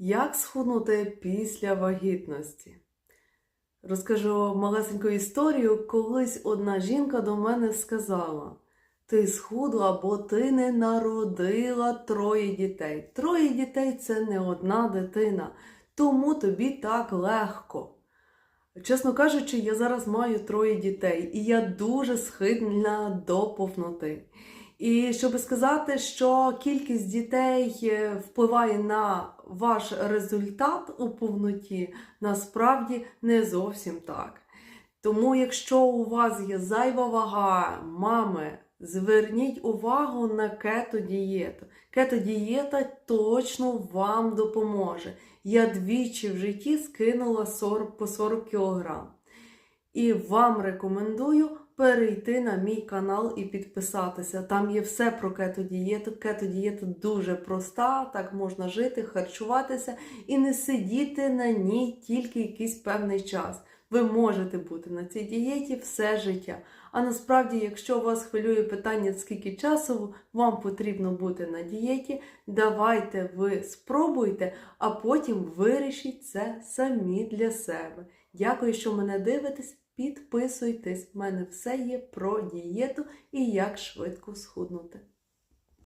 Як схуднути після вагітності? Розкажу малесеньку історію. Колись одна жінка до мене сказала: Ти схудла, бо ти не народила троє дітей. Троє дітей це не одна дитина, тому тобі так легко. Чесно кажучи, я зараз маю троє дітей, і я дуже схильна до повноти. І щоб сказати, що кількість дітей е, впливає на ваш результат у повноті, насправді не зовсім так. Тому, якщо у вас є зайва вага, мами, зверніть увагу на кето-дієту. Кето-дієта точно вам допоможе. Я двічі в житті скинула 40 по 40 кг. І вам рекомендую перейти на мій канал і підписатися. Там є все про кето-дієту. Кето-дієта дуже проста, так можна жити, харчуватися і не сидіти на ній тільки якийсь певний час. Ви можете бути на цій дієті все життя. А насправді, якщо вас хвилює питання, скільки часу вам потрібно бути на дієті, давайте ви спробуйте, а потім вирішіть це самі для себе. Дякую, що мене дивитесь. Підписуйтесь, в мене все є про дієту і як швидко схуднути.